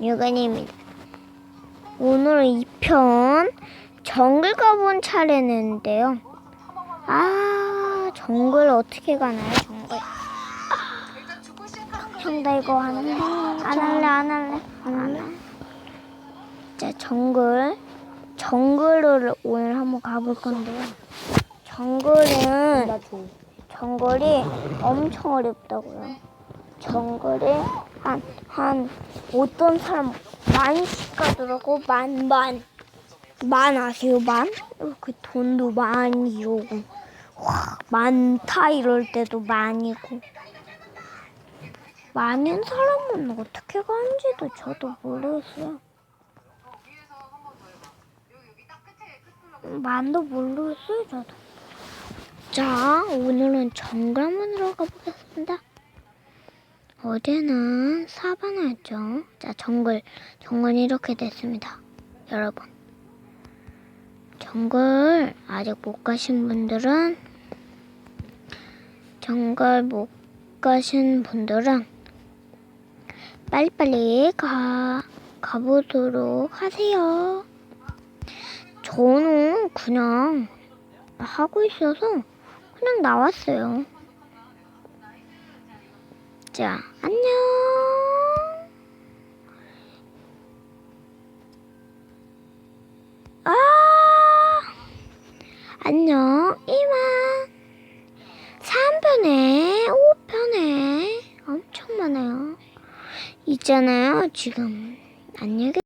유근입니다. 오늘은 2편 정글 가본 차례인데요. 아, 정글 어떻게 가나요, 정글? 형, 나 이거 안 할래. 안 할래, 안 할래. 안 할래. 자, 정글. 정글을 오늘 한번 가볼 건데요. 정글은. 정글이 엄청 어렵다고요. 정글이 한, 한, 어떤 사람 만씩 가더라고. 만, 만. 만 아세요, 만? 그 돈도 많이. 와, 많다 이럴 때도 많이고. 많은 사람은 어떻게 가는지도 저도 모르겠어요. 만도 모르겠어요, 저도. 자, 오늘은 정글 한번 들어가 보겠습니다. 어제는 사바나였죠. 자, 정글. 정글이 이렇게 됐습니다. 여러분. 정글 아직 못 가신 분들은 정글 못 가신 분들은 빨리빨리 가, 가보도록 하세요. 저는 그냥 하고 있어서 그냥 나왔어요. 자, 안녕. 아, 안녕. 이만. 3편에 5편에 엄청 많아요. 있잖아요. 지금 안녕히